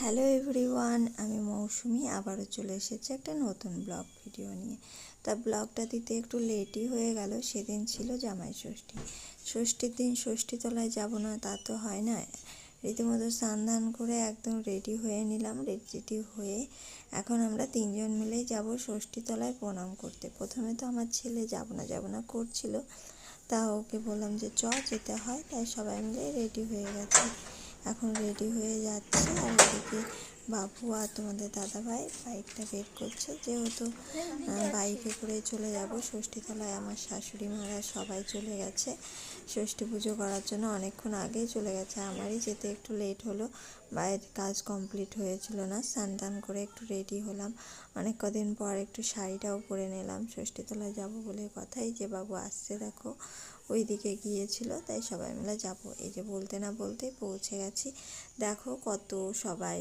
Hello everyone আমি মৌসুমি, আবারও চলে এসেছি একটা নতুন ব্লগ ভিডিও নিয়ে। তা ব্লগটা দিতে একটু লেটই হয়ে গেল, সেদিন ছিল জামাই ষষ্ঠী। ষষ্ঠীর দিন ষষ্ঠীতলায় যাব না, তা তো হয় না। রীতিমতো স্নান ধান করে একদম রেডি হয়ে নিলাম রেডি হয়ে এখন আমরা তিনজন মিলেই যাব ষষ্ঠীতলায় প্রণাম করতে। প্রথমে তো আমার ছেলে যাব না যাব না করছিল। তা ওকে বললাম যে, চ, যেতে হয়। তাই সবাই মিলে রেডি হয়ে গেছে। এখন রেডি হয়ে যাচ্ছে। আর ওদিকে বাবু আর তোমাদের দাদাভাই বাইকটা বের করছে। যেহেতু বাইকে করে চলে যাব, ষষ্ঠীতলায় আমার শাশুড়ি মারা সবাই চলে গেছে। ষষ্ঠী পুজো করার জন্য অনেকক্ষণ আগেই চলে গেছে। আমারই যেতে একটু লেট হলো। বাইরের কাজ কমপ্লিট হয়েছিল না। স্নান টান করে একটু রেডি হলাম। অনেক কদিন পর একটু শাড়িটাও পরে নিলাম। ষষ্ঠীতলায় যাব বলে কথাই যে, বাবু, আসছে দেখো। ওই দিকে গিয়েছিল, তাই সবাই মিলে যাব। এই যে বলতে না বলতেই পৌঁছে গেছি। দেখো কত সবাই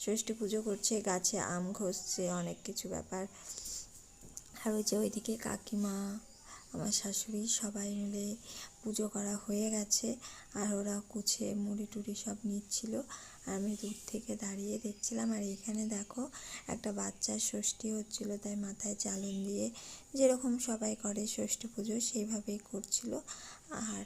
ষষ্ঠী পুজো করছে, গাছে আম ঘষছে, অনেক কিছু ব্যাপার। আর ওই যে ওইদিকে কাকিমা আমার শাশুড়ি সবাই মিলে পুজো করা হয়ে গেছে আর ওরা কুছে, মুড়ি টুড়ি সব নিচ্ছিল। আর আমি দূর থেকে দাঁড়িয়ে দেখছিলাম আর এখানে দেখো একটা বাচ্চার ষষ্ঠী হচ্ছিল, তাই মাথায় চালন দিয়ে যেরকম সবাই করে ষষ্ঠী পুজো সেইভাবেই করছিল। আর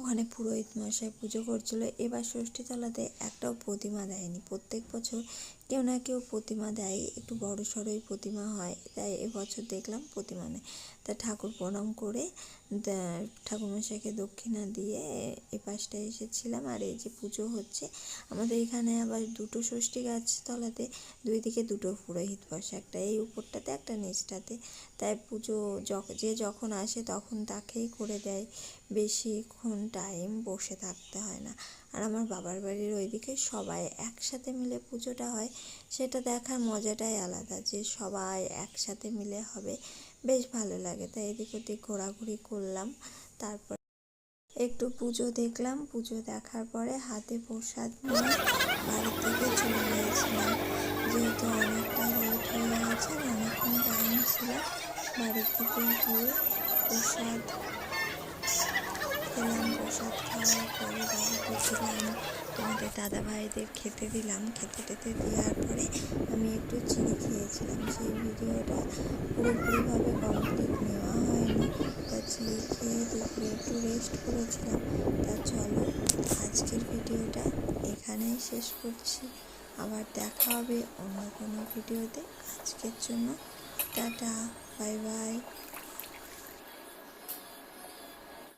ওখানে পুরোহিত মশাই পুজো করছিল। এবার ষষ্ঠীতলাতে একটাও প্রতিমা দেয়নি। প্রত্যেক বছর কেউ না কেউ প্রতিমা দেয়, একটু বড় সড়োই প্রতিমা হয়, তাই এবছর দেখলাম প্রতিমা নেই। তা ঠাকুর প্রণাম করে ঠাকুরমশাইকে দক্ষিণা দিয়ে এ পাশটায় এসেছিলাম আর এই যে পুজো হচ্ছে, আমাদের এখানে আবার দুটো ষষ্ঠী গাছ তলাতে দুই দিকে দুটো পুরোহিত বসে, একটা এই উপরটাতে, একটা নিচটাতে। তাই পুজো যে যখন আসে তখন তাকেই করে দেয়, বেশিক্ষণ টাইম বসে থাকতে হয় না। আর আমার বাবার বাড়ির ওইদিকে সবাই একসাথে মিলে পুজোটা হয়। সেটা দেখার মজাটাই আলাদা যে সবাই একসাথে মিলে হবে। বেশ ভালো লাগে। তাই এদিক ওদিক ঘোরাঘুরি করলাম। তারপর একটু পুজো দেখলাম। পুজো দেখার পরে হাতে প্রসাদ নিয়ে বাড়ি থেকে চলে গিয়েছিলাম। যেহেতু অনেকটা লেট হয়ে গেছে, অনেকক্ষণ টাইম ছিল বাড়ি থেকে গিয়ে প্রসাদ খেলাম প্রসাদ খাওয়ার পরে বাড়িতে ছিলাম তোমাদের দাদা ভাইদের খেতে দিলাম। খেতে টেতে দেওয়ার পরে আমি একটু চিনি খেয়েছিলাম। সেই ভিডিওটা পুরোপুরিভাবে কমপ্লিট নেওয়া হয়নি। তা চিনি খেয়ে দুপুরে একটু রেস্ট করেছিলাম। তা চলো, আজকের ভিডিওটা এখানেই শেষ করছি। আবার দেখা হবে অন্য কোনো ভিডিওতে। আজকের জন্য টাটা, বাই বাই।